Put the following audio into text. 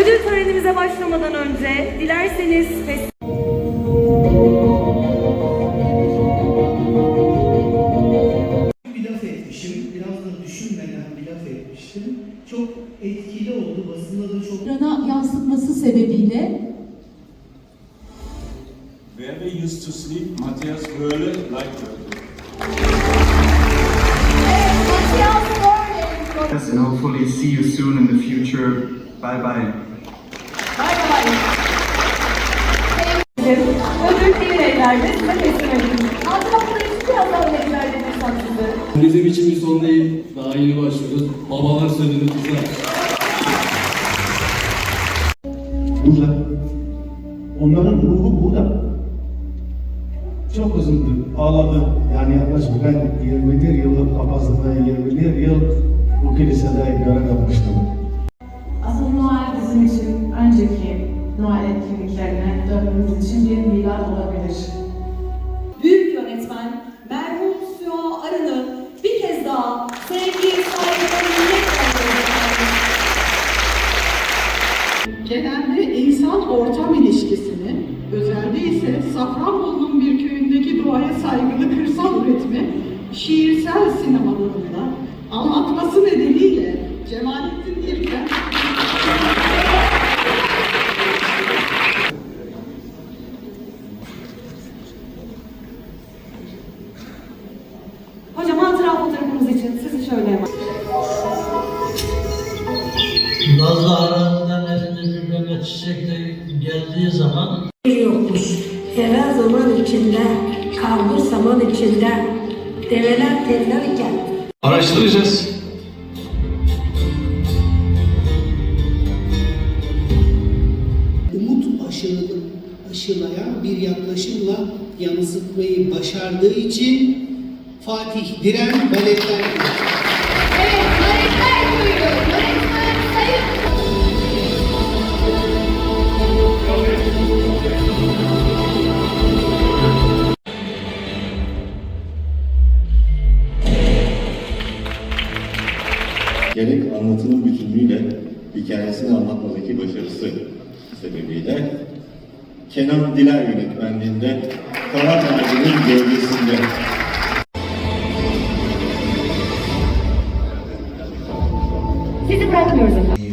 Ödül törenimize başlamadan önce dilerseniz bir laf etmişim. Biraz da düşünmeden bir laf etmiştim. Çok etkili oldu. Basında da çok ekrana yansıtması sebebiyle Where they used to sleep, Matthias Höhle like Turtle. Yes, and hopefully see you soon in the future. Bye bye. Kimin ellerde size teslim edin. Antrenmanlarınız biraz daha ellerde bir saksıdır. Bizim için bir son değil. Daha yeni başlıyoruz. Babalar sözünü tutar. burada. Onların ruhu burada. Çok üzüldü, ağladı. Yani yaklaşık ben 21 yıllık papazlıkta 21 yıl bu kilisede görev yapmıştım. Asıl Noel bizim için önceki Noel etkinliklerine dönmemiz için bir milat olabilir. Büyük yönetmen merhum Süha Arın'ı bir kez daha sevgi, saygı Genelde insan-ortam ilişkisini, özelde ise Safranbolu'nun bir köyündeki doğaya saygılı kırsal üretimi, şiirsel sinemalarında anlatması nedeniyle Cemalettin İrken, Hatıra fotoğrafımız için sizi şöyle hemen. Nazlı aranızda nefret birbirine çiçekle geldiği zaman yokmuş. Deve zaman içinde, kalbur zaman içinde, develer tellerken Araştıracağız. umut aşılayan bir yaklaşımla yansıtmayı başardığı için Fatih Diren Baletler. Gerek anlatının bütünlüğüyle hikayesini anlatmadaki başarısı sebebiyle Kenan Diler yönetmenliğinde Kanat Ağacı'nın gölgesinde Sizi bırakmıyoruz efendim.